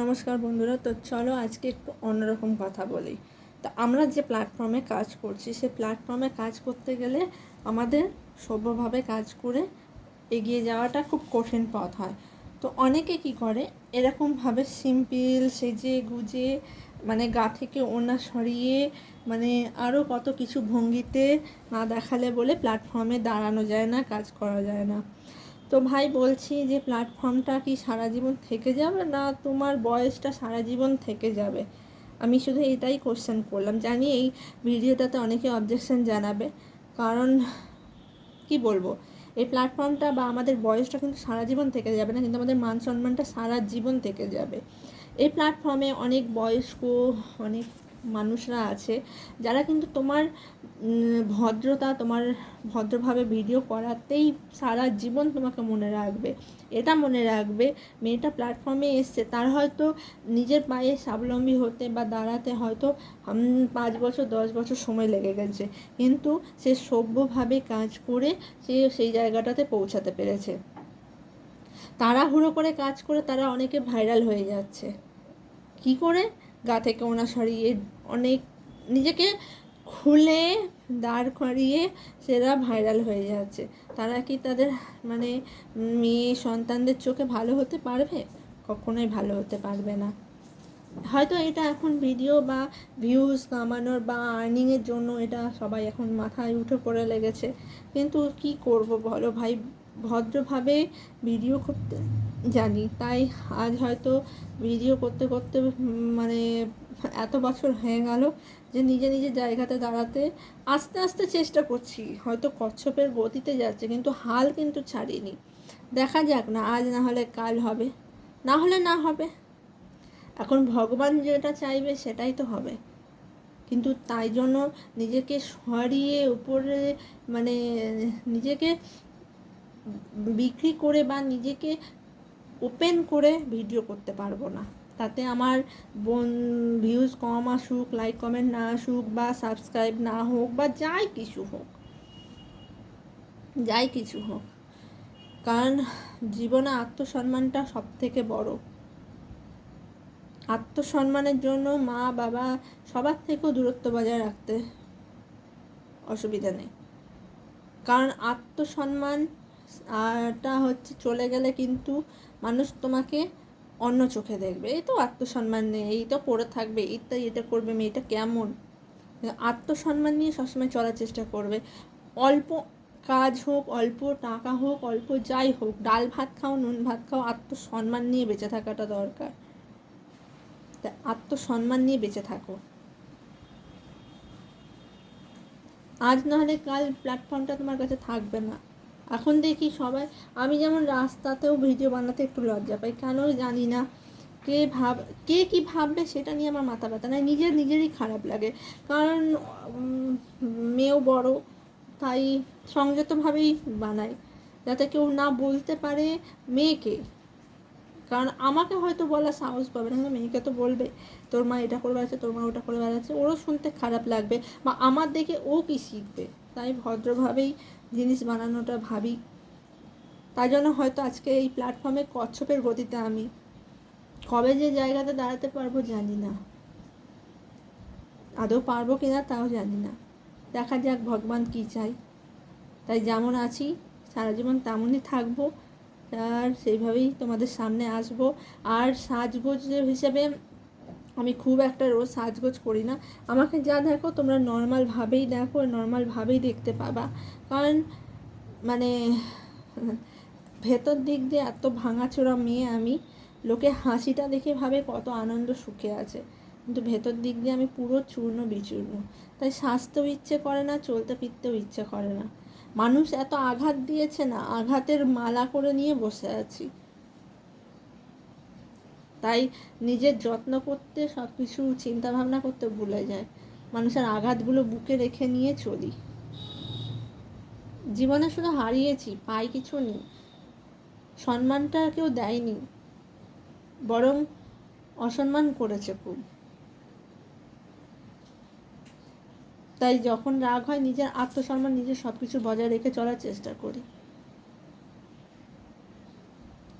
নমস্কার বন্ধুরা, তো চলো আজকে একটু অন্যরকম কথা বলি। তো আমরা যে প্ল্যাটফর্মে কাজ করছি সে প্ল্যাটফর্মে কাজ করতে গেলে আমাদের সভ্যভাবে কাজ করে এগিয়ে যাওয়াটা খুব কঠিন পথ হয়। তো অনেকে কি করে, এরকমভাবে সিম্পল সেজে গুজে মানে গা থেকে ওনা সরিয়ে মানে আরও কত কিছু ভঙ্গিতে না দেখালে বলে প্ল্যাটফর্মে দাঁড়ানো যায় না, কাজ করা যায় না। তো ভাই বলছি যে প্ল্যাটফর্মটা কি সারা জীবন থেকে যাবে না তোমার বয়সটা সারা জীবন থেকে যাবে? আমি শুধু এটাই কোশ্চেন করলাম। জানি এই ভিডিওটাতে অনেকে অবজেকশন জানাবে। কারণ কি বলব? এই প্ল্যাটফর্মটা বা আমাদের বয়সটা কিন্তু সারা জীবন থেকে যাবে না, কিন্তু আমাদের মান সম্মানটা সারা জীবন থেকে যাবে। এই প্ল্যাটফর্মে অনেক বয়স্ক, অনেক মানুষরা আছে, যারা কিন্তু তোমার ভদ্রতা, তোমার ভদ্রভাবে ভিডিও করাতেই সারা জীবন তোমাকে মনে রাখবে। এটা মনে রাখবে, মেয়েটা প্ল্যাটফর্মে এসছে, তার হয়তো নিজের পায়ে স্বাবলম্বী হতে বা দাঁড়াতে হয়তো পাঁচ বছর, দশ বছর সময় লেগে গেছে। কিন্তু সে সভ্যভাবে কাজ করে সে সেই জায়গাটাতে পৌঁছাতে পেরেছে। তাড়াহুড়ো করে কাজ করে তারা অনেকে ভাইরাল হয়ে যাচ্ছে। কি করে? গা থেকে ওনা সরিয়ে অনেক নিজেকে খুলে দাঁড় করিয়ে সেরা ভাইরাল হয়ে যাচ্ছে। তারা কি তাদের মানে মেয়ে সন্তানদের চোখে ভালো হতে পারবে? কখনোই ভালো হতে পারবে না। হয়তো এটা এখন ভিডিও বা ভিউজ কামানোর বা আর্নিংয়ের জন্য এটা সবাই এখন মাথায় উঠে পড়ে লেগেছে। কিন্তু কি করব বলো ভাই? ভদ্রভাবে ভিডিও করতে জানি। তাই আজ হয়তো ভিডিও করতে করতে মানে এত বছর হয়ে গেল যে নিজে নিজে জায়গাতে দাঁড়াতে আস্তে আস্তে চেষ্টা করছি। হয়তো কচ্ছপের গতিতে যাচ্ছে কিন্তু হাল কিন্তু ছাড়িনি। দেখা যাক না, আজ না হলে কাল হবে, না হলে না হবে। এখন ভগবান যেটা চাইবে সেটাই তো হবে। কিন্তু তাই জন্য নিজেকে সরিয়ে উপরে মানে নিজেকে বিক্রি করে বা নিজেকে ওপেন করে ভিডিও করতে পারব না। তাতে আমার বোন ভিউজ কম আসুক লাইক কমেন্ট না আসুক বা সাবস্ক্রাইব না হোক বা যাই কিছু হোক, যাই কিছু হোক। কারণ জীবনে আত্মসম্মানটা সব থেকে বড়। আত্মসম্মানের জন্য মা, বাবা সবার থেকেও দূরত্ব বজায় রাখতে অসুবিধা নেই। কারণ আত্মসম্মান আরটা হচ্ছে চলে গেলে কিন্তু মানুষ তোমাকে অন্য চোখে দেখবে। এই তো আত্মসম্মান নেই, এই তো পড়ে থাকবে এইটা এটা করবে, মেয়েটা কেমন? আত্মসম্মান নিয়ে সবসময় চলার চেষ্টা করবে। অল্প কাজ হোক, অল্প টাকা হোক, অল্প যাই হোক, ডাল ভাত খাও, নুন ভাত খাও, আত্মসম্মান নিয়ে বেঁচে থাকাটা দরকার। তা আত্মসম্মান নিয়ে বেঁচে থাকো। আজ নাহলে কাল প্ল্যাটফর্মটা তোমার কাছে থাকবে না। এখন দেখি সবাই। আমি যেমন রাস্তাতেও ভিডিও বানাতে একটু লজ্জা পাই, কেন জানি না। কে ভাব, কে কি ভাববে সেটা নিয়ে আমার মাথা ব্যথা নয় নিজের নিজেরই খারাপ লাগে। কারণ মেয়েও বড়, তাই সংযতভাবেই বানাই, যাতে কেউ না বলতে পারে মেয়েকে। কারণ আমাকে হয়তো বলা সাহস পাবে না মেয়েকে তো বলবে, তোর মা এটা করে বেড়াচ্ছে, তোর মা ওটা করে বেড়াচ্ছে। ওরও শুনতে খারাপ লাগবে, বা আমার দেখে ও কি শিখবে? তাই ভদ্রভাবেই জিনিস বানানোটা ভাবি। তাই জন্য হয়তো আজকে এই প্ল্যাটফর্মে কচ্ছপের গতিতে আমি কবে যে জায়গাতে দাঁড়াতে পারব জানি না। আদৌ পারব কি না তাও জানি না। দেখা যাক ভগবান কী চাই তাই যেমন আছি, সারা জীবন তেমনই থাকব। আর সেইভাবেই তোমাদের সামনে আসব। আর সাজগোজ হিসেবে আমি খুব একটা রোজ সাজগোজ করি না। আমাকে যা দেখো তোমরা নর্মালভাবেই দেখো নর্মালভাবেই দেখতে পাবা। কারণ মানে ভেতর দিক দিয়ে এত ভাঙাচোরা মেয়ে আমি, লোকে হাসিটা দেখে ভাবে কত আনন্দ সুখে আছে। কিন্তু ভেতর দিক দিয়ে আমি পুরো চূর্ণ বিচূর্ণ। তাই সাজতেও ইচ্ছে করে না, চলতে ফিরতেও ইচ্ছে করে না। মানুষ এত আঘাত দিয়েছে না, আঘাতের মালা করে নিয়ে বসে আছি। তাই নিজের যত্ন করতে সব কিছু চিন্তাভাবনা করতে ভুলে যায়। মানুষের আঘাতগুলো বুকে রেখে নিয়ে চলি। জীবনে শুধু হারিয়েছি, পাই কিছু নেই। সম্মানটা কেউ দেয়নি, বরং অসম্মান করেছে খুব। তাই যখন রাগ হয়, নিজের আত্মসম্মান, নিজের সব কিছু বজায় রেখে চলার চেষ্টা করি।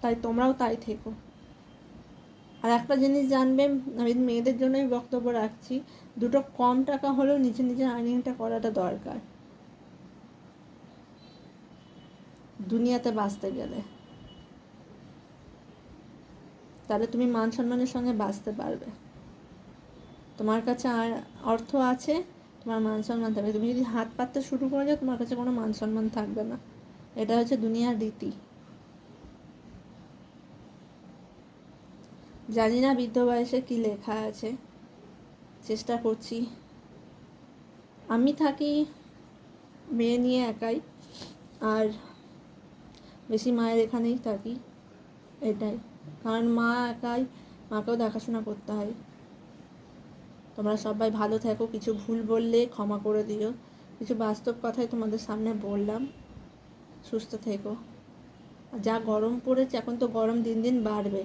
তাই তোমরাও তাই থেকো। আর একটা জিনিস জানবে আমি মেয়েদের জন্যই বক্তব্য রাখছি, দুটো কম টাকা হলেও নিজে নিজের আর্নিংটা করাটা দরকার। দুনিয়াতে বাঁচতে গেলে। তাহলে তুমি মান সম্মানের সঙ্গে বাঁচতে পারবে। তোমার কাছে আর অর্থ আছে, তোমার মান সম্মান থাকবে। তুমি যদি হাত পাততে শুরু করে যাও তোমার কাছে কোনো মান সম্মান থাকবে না। এটা হচ্ছে দুনিয়ার রীতি। জানি না বৃদ্ধ বয়সে কী লেখা আছে। চেষ্টা করছি। আমি থাকি মেয়ে নিয়ে একাই, আর বেশি মায়ের এখানেই থাকি, এটাই। কারণ মা একাই, মাকেও দেখাশোনা করতে হয়। তোমরা সবাই ভালো থেকো, কিছু ভুল বললে ক্ষমা করে দিও। কিছু বাস্তব কথাই তোমাদের সামনে বললাম। সুস্থ থেকো। যা গরম পড়েছে, এখন তো গরম দিন দিন বাড়বে।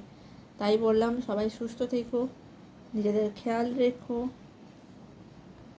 তাই বললাম সবাই সুস্থ থেকো নিজেদের খেয়াল রেখো।